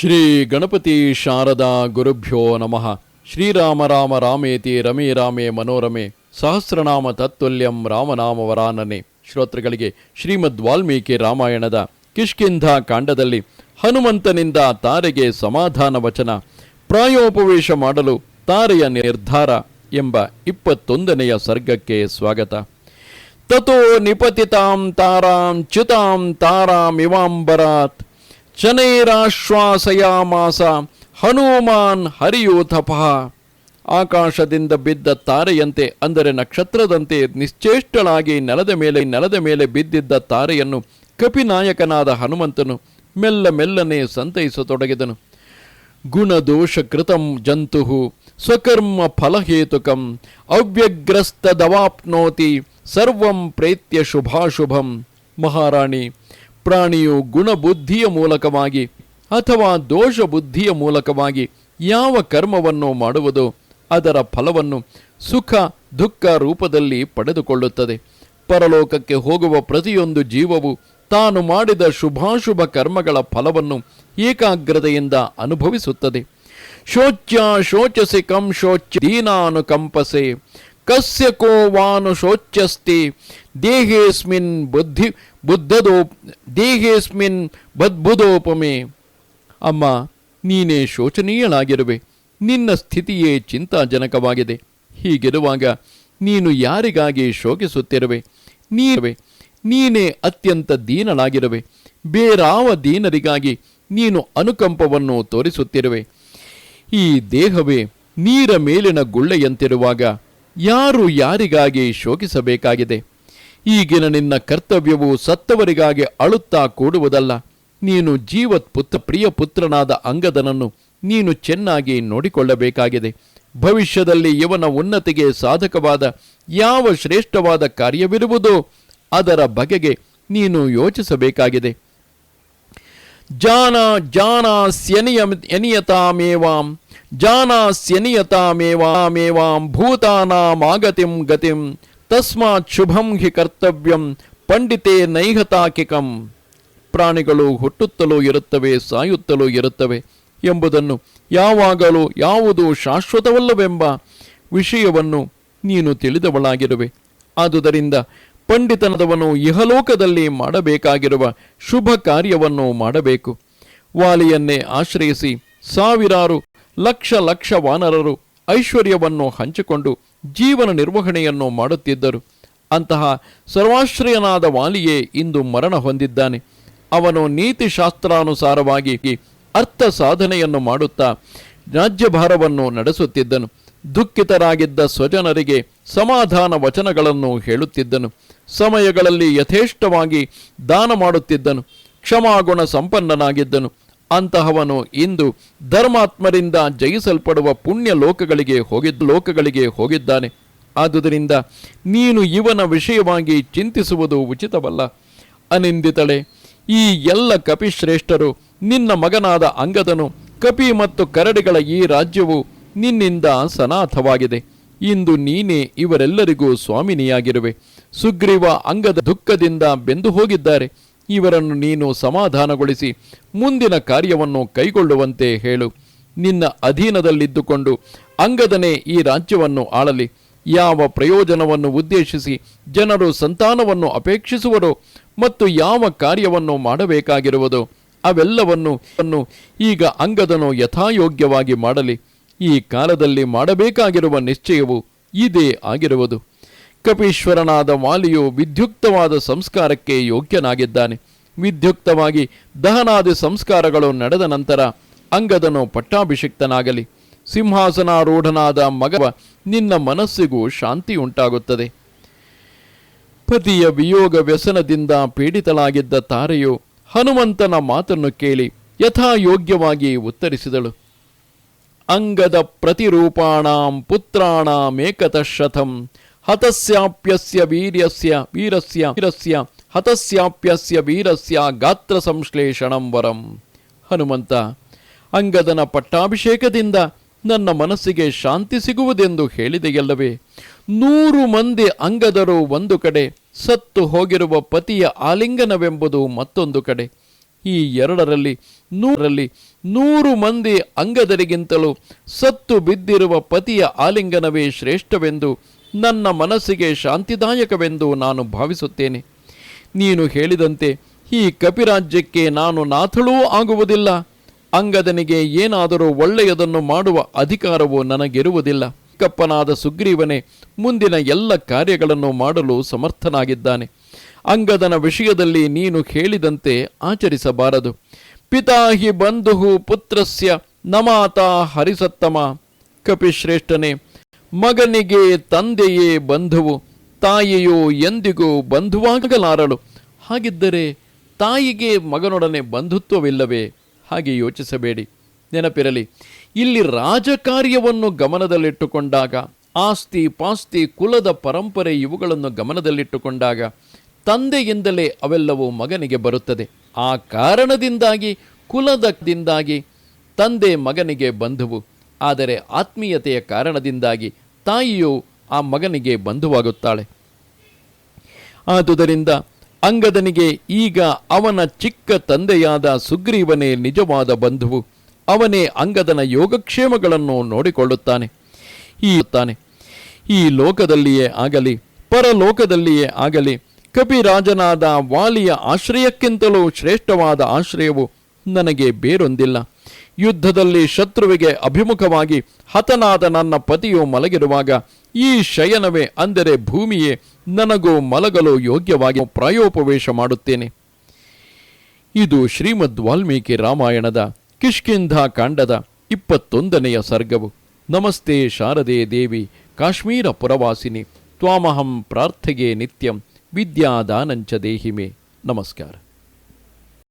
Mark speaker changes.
Speaker 1: ಶ್ರೀ ಗಣಪತಿ ಶಾರದಾ ಗುರುಭ್ಯೋ ನಮಃ. ಶ್ರೀರಾಮ ರಾಮ ರಾಮೇತಿ ರಮೇ ರಾಮೇ ಮನೋರಮೆ. ಸಹಸ್ರನಾಮ ತತ್ವಲ್ಯಂ ರಾಮನಾಮ ವರಾನನೆ. ಶ್ರೋತೃಗಳಿಗೆ ಶ್ರೀಮದ್ ವಾಲ್ಮೀಕಿ ರಾಮಾಯಣದ ಕಿಷ್ಕಿಂಧ ಕಾಂಡದಲ್ಲಿ ಹನುಮಂತನಿಂದ ತಾರೆಗೆ ಸಮಾಧಾನ ವಚನ. ಪ್ರಾಯೋಪವೇಶ ಮಾಡಲು ತಾರೆಯ ನಿರ್ಧಾರ ಎಂಬ ಇಪ್ಪತ್ತೊಂದನೆಯ ಸರ್ಗಕ್ಕೆ ಸ್ವಾಗತ. ತಥೋ ನಿಪತಿತಾಂ ತಾರಾಂ ಚ್ಯುತಾಂ ತಾರಾಮಿವಾಂಬರಾತ್ ಶನೈರಾಶ್ವಾಸಯಾಮಾಸ ಹನುಮಾನ್ ಹರಿಯೂಥಪಃ. ಆಕಾಶದಿಂದ ಬಿದ್ದ ತಾರೆಯಂತೆ ಅಂದರೆ ನಕ್ಷತ್ರದಂತೆ ನಿಶ್ಚೇಷ್ಟಳಾಗಿ ನೆಲದ ಮೇಲೆ ನೆಲದ ಮೇಲೆ ಬಿದ್ದಿದ್ದ ತಾರೆಯನ್ನು ಕಪಿನಾಯಕನಾದ ಹನುಮಂತನು ಮೆಲ್ಲ ಮೆಲ್ಲನೆ ಸಂತೈಸತೊಡಗಿದನು. ಗುಣದೋಷಕೃತಂ ಜಂತು ಸ್ವಕರ್ಮ ಫಲಹೇತುಕಂ ಅವ್ಯಗ್ರಸ್ತದವಾಪ್ನೋತಿ ಸರ್ವಂ ಪ್ರೇತ್ಯ ಶುಭಾಶುಭಂ. ಮಹಾರಾಣಿ ಪ್ರಾಣಿಯು ಗುಣಬುದ್ಧಿಯ ಮೂಲಕವಾಗಿ ಅಥವಾ ದೋಷ ಬುದ್ಧಿಯ ಮೂಲಕವಾಗಿ ಯಾವ ಕರ್ಮವನ್ನು ಮಾಡುವುದು ಅದರ ಫಲವನ್ನು ಸುಖ, ದುಃಖ ರೂಪದಲ್ಲಿ ಪಡೆದುಕೊಳ್ಳುತ್ತದೆ. ಪರಲೋಕಕ್ಕೆ ಹೋಗುವ ಪ್ರತಿಯೊಂದು ಜೀವವು ತಾನು ಮಾಡಿದ ಶುಭಾಶುಭ ಕರ್ಮಗಳ ಫಲವನ್ನು ಏಕಾಗ್ರತೆಯಿಂದ ಅನುಭವಿಸುತ್ತದೆ. ಶೋಚ್ಯ ಶೋಚಸಿ ಕಂ ಶೋಚ್ಯ ದೀನಾನುಕಂಪಸೆ ಕಸ್ಯ ಕೋ ವಾನು ಶೋಚ್ಯಸ್ತಿ ದೇಹೇಸ್ಮಿನ್ ಬುದ್ಧಿ ಬುದ್ಧದೋ ದೇಹೇಸ್ಮಿನ್ ಬದ್ಬುದೋಪಮೆ ಅಮ್ಮ ನೀನೇ ಶೋಚನೀಯಳಾಗಿರುವೆ. ನಿನ್ನ ಸ್ಥಿತಿಯೇ ಚಿಂತಾಜನಕವಾಗಿದೆ. ಹೀಗಿರುವಾಗ ನೀನು ಯಾರಿಗಾಗಿ ಶೋಕಿಸುತ್ತಿರುವೆ? ನೀರುವೆ ನೀನೇ ಅತ್ಯಂತ ದೀನಳಾಗಿರುವೆ. ಬೇರಾವ ದೀನರಿಗಾಗಿ ನೀನು ಅನುಕಂಪವನ್ನು ತೋರಿಸುತ್ತಿರುವೆ. ಈ ದೇಹವೇ ನೀರ ಮೇಲಿನ ಗುಳ್ಳೆಯಂತಿರುವಾಗ ಯಾರು ಯಾರಿಗಾಗಿ ಶೋಕಿಸಬೇಕಾಗಿದೆ? ಈಗಿನ ನಿನ್ನ ಕರ್ತವ್ಯವು ಸತ್ತವರಿಗಾಗಿ ಅಳುತ್ತಾ ಕೂಡುವುದಲ್ಲ. ನೀನು ಜೀವತ್ ಪುತ್ರ ಪ್ರಿಯ ಪುತ್ರನಾದ ಅಂಗದನನ್ನು ನೀನು ಚೆನ್ನಾಗಿ ನೋಡಿಕೊಳ್ಳಬೇಕಾಗಿದೆ. ಭವಿಷ್ಯದಲ್ಲಿ ಇವನ ಉನ್ನತಿಗೆ ಸಾಧಕವಾದ ಯಾವ ಶ್ರೇಷ್ಠವಾದ ಕಾರ್ಯವಿರುವುದೋ ಅದರ ಬಗೆಗೆ ನೀನು ಯೋಚಿಸಬೇಕಾಗಿದೆ. ಜಾನ ಜಾನಾಸ್ಯನಿಯ ಎನಿಯತಾಮೇವಾಂ. ಜಾನಾಸ್ಯನಿಯತಾಮೇವಾಮೇವಾಂ ಭೂತಾನಾಮಾಗತಿಂ ಗತಿಂ ತಸ್ಮಾತ್ ಶುಭಂ ಹಿ ಕರ್ತವ್ಯಂ ಪಂಡಿತೆ ನೈಹತಾಕಿಕಂ. ಪ್ರಾಣಿಗಳು ಹುಟ್ಟುತ್ತಲೂ ಇರುತ್ತವೆ, ಸಾಯುತ್ತಲೂ ಇರುತ್ತವೆ ಎಂಬುದನ್ನು ಯಾವಾಗಲೂ ಯಾವುದು ಶಾಶ್ವತವಲ್ಲವೆಂಬ ವಿಷಯವನ್ನು ನೀನು ತಿಳಿದವಳಾಗಿರುವೆ. ಆದುದರಿಂದ ಪಂಡಿತನದವನು ಇಹಲೋಕದಲ್ಲಿ ಮಾಡಬೇಕಾಗಿರುವ ಶುಭ ಕಾರ್ಯವನ್ನು ಮಾಡಬೇಕು. ವಾಲಿಯನ್ನೇ ಆಶ್ರಯಿಸಿ ಸಾವಿರಾರು ಲಕ್ಷ ಲಕ್ಷ ವಾನರರು ಐಶ್ವರ್ಯವನ್ನು ಹಂಚಿಕೊಂಡು ಜೀವನ ನಿರ್ವಹಣೆಯನ್ನು ಮಾಡುತ್ತಿದ್ದರು. ಅಂತಹ ಸರ್ವಾಶ್ರಯನಾದ ವಾಲಿಯೇ ಇಂದು ಮರಣ ಹೊಂದಿದ್ದಾನೆ. ಅವನು ನೀತಿಶಾಸ್ತ್ರಾನುಸಾರವಾಗಿ ಅರ್ಥ ಸಾಧನೆಯನ್ನು ಮಾಡುತ್ತಾ ರಾಜ್ಯಭಾರವನ್ನು ನಡೆಸುತ್ತಿದ್ದನು. ದುಃಖಿತರಾಗಿದ್ದ ಸ್ವಜನರಿಗೆ ಸಮಾಧಾನ ವಚನಗಳನ್ನು ಹೇಳುತ್ತಿದ್ದನು. ಸಮಯಗಳಲ್ಲಿ ಯಥೇಷ್ಟವಾಗಿ ದಾನ ಮಾಡುತ್ತಿದ್ದನು. ಕ್ಷಮಾಗುಣ ಸಂಪನ್ನನಾಗಿದ್ದನು. ಅಂತಹವನು ಇಂದು ಧರ್ಮಾತ್ಮರಿಂದ ಜಯಿಸಲ್ಪಡುವ ಪುಣ್ಯ ಲೋಕಗಳಿಗೆ ಹೋಗಿದ್ದ ಲೋಕಗಳಿಗೆ ಹೋಗಿದ್ದಾನೆ. ಆದುದರಿಂದ ನೀನು ಇವನ ವಿಷಯವಾಗಿ ಚಿಂತಿಸುವುದು ಉಚಿತವಲ್ಲ. ಅನಿಂದಿತಳೆ, ಈ ಎಲ್ಲ ಕಪಿಶ್ರೇಷ್ಠರು ನಿನ್ನ ಮಗನಾದ ಅಂಗದನು, ಕಪಿ ಮತ್ತು ಕರಡಿಗಳ ಈ ರಾಜ್ಯವು ನಿನ್ನಿಂದ ಸನಾಥವಾಗಿದೆ ಇಂದು ನೀನೇ ಇವರೆಲ್ಲರಿಗೂ ಸ್ವಾಮಿನಿಯಾಗಿರುವೆ. ಸುಗ್ರೀವ ಅಂಗದ ದುಃಖದಿಂದ ಬೆಂದು ಹೋಗಿದ್ದಾರೆ. ಇವರನ್ನು ನೀನು ಸಮಾಧಾನಗೊಳಿಸಿ ಮುಂದಿನ ಕಾರ್ಯವನ್ನು ಕೈಗೊಳ್ಳುವಂತೆ ಹೇಳು. ನಿನ್ನ ಅಧೀನದಲ್ಲಿದ್ದುಕೊಂಡು ಅಂಗದನೇ ಈ ರಾಜ್ಯವನ್ನು ಆಳಲಿ. ಯಾವ ಪ್ರಯೋಜನವನ್ನು ಉದ್ದೇಶಿಸಿ ಜನರು ಸಂತಾನವನ್ನು ಅಪೇಕ್ಷಿಸುವರೋ ಮತ್ತು ಯಾವ ಕಾರ್ಯವನ್ನು ಮಾಡಬೇಕಾಗಿರುವುದೋ, ಅವೆಲ್ಲವನ್ನು ಈಗ ಅಂಗದನು ಯಥಾಯೋಗ್ಯವಾಗಿ ಮಾಡಲಿ. ಈ ಕಾಲದಲ್ಲಿ ಮಾಡಬೇಕಾಗಿರುವ ನಿಶ್ಚಯವು ಇದೇ ಆಗಿರುವುದು. ಕಪೀಶ್ವರನಾದ ಮಾಲಿಯು ವಿಧ್ಯುಕ್ತವಾದ ಸಂಸ್ಕಾರಕ್ಕೆ ಯೋಗ್ಯನಾಗಿದ್ದಾನೆ. ವಿಧ್ಯುಕ್ತವಾಗಿ ದಹನಾದಿ ಸಂಸ್ಕಾರಗಳು ನಡೆದ ನಂತರ ಅಂಗದನು ಪಟ್ಟಾಭಿಷಿಕ್ತನಾಗಲಿ. ಸಿಂಹಾಸನಾರೂಢನಾದ ಮಗವ ನಿನ್ನ ಮನಸ್ಸಿಗೂ ಶಾಂತಿ ಉಂಟಾಗುತ್ತದೆ ಪತಿಯ ವಿಯೋಗ ವ್ಯಸನದಿಂದ ಪೀಡಿತಳಾಗಿದ್ದ ತಾರೆಯು ಹನುಮಂತನ ಮಾತನ್ನು ಕೇಳಿ ಯಥಾಯೋಗ್ಯವಾಗಿ ಉತ್ತರಿಸಿದಳು. ಅಂಗದ ಪ್ರತಿರೂಪಾಣಾಂ ಪುತ್ರಾಣಾಮೇಕತಃ ಶತಂ ಹತಸ್ಯಾಪ್ಯಸ್ಯ ವೀರ್ಯಸ್ಯ, ವೀರಸ್ಯ ವೀರಸ್ಯ, ಹತಸ್ಯಾಪ್ಯಸ್ಯ ವೀರಸ್ಯ ಗಾತ್ರ ಸಂಶ್ಲೇಷಣಂ ವರಂ. ಹನುಮಂತ, ಅಂಗದನ ಪಟ್ಟಾಭಿಷೇಕದಿಂದ ನನ್ನ ಮನಸ್ಸಿಗೆ ಶಾಂತಿ ಸಿಗುವುದೆಂದು ಹೇಳಿದೆಯಲ್ಲವೇ? ನೂರು ಮಂದಿ ಅಂಗದರು ಒಂದು ಕಡೆ, ಸತ್ತು ಹೋಗಿರುವ ಪತಿಯ ಆಲಿಂಗನವೆಂಬುದು ಮತ್ತೊಂದು ಕಡೆ. ಈ ಎರಡರಲ್ಲಿ ನೂರರಲ್ಲಿ ನೂರು ಮಂದಿ ಅಂಗದರಿಗಿಂತಲೂ ಸತ್ತು ಬಿದ್ದಿರುವ ಪತಿಯ ಆಲಿಂಗನವೇ ಶ್ರೇಷ್ಠವೆಂದು ನನ್ನ ಮನಸ್ಸಿಗೆ ಶಾಂತಿದಾಯಕವೆಂದು ನಾನು ಭಾವಿಸುತ್ತೇನೆ. ನೀನು ಹೇಳಿದಂತೆ ಈ ಕಪಿರಾಜ್ಯಕ್ಕೆ ನಾನು ನಾಥಳೂ ಆಗುವುದಿಲ್ಲ. ಅಂಗದನಿಗೆ ಏನಾದರೂ ಒಳ್ಳೆಯದನ್ನು ಮಾಡುವ ಅಧಿಕಾರವು ನನಗಿರುವುದಿಲ್ಲ. ಕಪ್ಪನಾದ ಸುಗ್ರೀವನೇ ಮುಂದಿನ ಎಲ್ಲ ಕಾರ್ಯಗಳನ್ನು ಮಾಡಲು ಸಮರ್ಥನಾಗಿದ್ದಾನೆ. ಅಂಗದನ ವಿಷಯದಲ್ಲಿ ನೀನು ಹೇಳಿದಂತೆ ಆಚರಿಸಬಾರದು. ಪಿತಾಹಿ ಬಂಧು ಪುತ್ರಸ್ಯ ನಮಾತಾ ಹರಿಸತ್ತಮ. ಕಪಿಶ್ರೇಷ್ಠನೇ ಮಗನಿಗೆ ತಂದೆಯೇ ಬಂಧುವು, ತಾಯಿಯೋ ಎಂದಿಗೂ ಬಂಧುವಾಗಲಾರಳು. ಹಾಗಿದ್ದರೆ ತಾಯಿಗೆ ಮಗನೊಡನೆ ಬಂಧುತ್ವವಿಲ್ಲವೇ? ಹಾಗೆ ಯೋಚಿಸಬೇಡಿ. ನೆನಪಿರಲಿ, ಇಲ್ಲಿ ರಾಜಕಾರ್ಯವನ್ನು ಗಮನದಲ್ಲಿಟ್ಟುಕೊಂಡಾಗ, ಆಸ್ತಿ ಪಾಸ್ತಿ ಕುಲದ ಪರಂಪರೆ ಇವುಗಳನ್ನು ಗಮನದಲ್ಲಿಟ್ಟುಕೊಂಡಾಗ, ತಂದೆಯಿಂದಲೇ ಅವೆಲ್ಲವೂ ಮಗನಿಗೆ ಬರುತ್ತದೆ. ಆ ಕಾರಣದಿಂದಾಗಿ ಕುಲದದಿಂದಾಗಿ ತಂದೆ ಮಗನಿಗೆ ಬಂಧುವು. ಆದರೆ ಆತ್ಮೀಯತೆಯ ಕಾರಣದಿಂದಾಗಿ ತಾಯಿಯು ಆ ಮಗನಿಗೆ ಬಂಧುವಾಗುತ್ತಾಳೆ. ಆದುದರಿಂದ ಅಂಗದನಿಗೆ ಈಗ ಅವನ ಚಿಕ್ಕ ತಂದೆಯಾದ ಸುಗ್ರೀವನೇ ನಿಜವಾದ ಬಂಧುವು. ಅವನೇ ಅಂಗದನ ಯೋಗಕ್ಷೇಮಗಳನ್ನು ನೋಡಿಕೊಳ್ಳುತ್ತಾನೆ. ಈತಾನೆ ತಾನೆ, ಈ ಲೋಕದಲ್ಲಿಯೇ ಆಗಲಿ, ಪರಲೋಕದಲ್ಲಿಯೇ ಆಗಲಿ, ಕಪಿರಾಜನಾದ ವಾಲಿಯ ಆಶ್ರಯಕ್ಕಿಂತಲೂ ಶ್ರೇಷ್ಠವಾದ ಆಶ್ರಯವು ನನಗೆ ಬೇರೊಂದಿಲ್ಲ. ಯುದ್ಧದಲ್ಲಿ ಶತ್ರುವಿಗೆ ಅಭಿಮುಖವಾಗಿ ಹತನಾದ ನನ್ನ ಪತಿಯು ಮಲಗಿರುವಾಗ, ಈ ಶಯನವೇ ಅಂದರೆ ಭೂಮಿಯೇ ನನಗೂ ಮಲಗಲು ಯೋಗ್ಯವಾಗಿ ಪ್ರಾಯೋಪವೇಶ ಮಾಡುತ್ತೇನೆ. ಇದು ಶ್ರೀಮದ್ ವಾಲ್ಮೀಕಿ ರಾಮಾಯಣದ ಕಿಷ್ಕಿಂಧ ಕಾಂಡದ ಇಪ್ಪತ್ತೊಂದನೆಯ ಸರ್ಗವು. ನಮಸ್ತೆ ಶಾರದೆ ದೇವಿ, ಕಾಶ್ಮೀರ ಪುರವಾಸಿನಿ, ತ್ವಾಮಹಂ ಪ್ರಾರ್ಥೆಗೆ ನಿತ್ಯಂ, ವಿದ್ಯಾದಾನಂಚ ದೇಹಿಮೆ. ನಮಸ್ಕಾರ.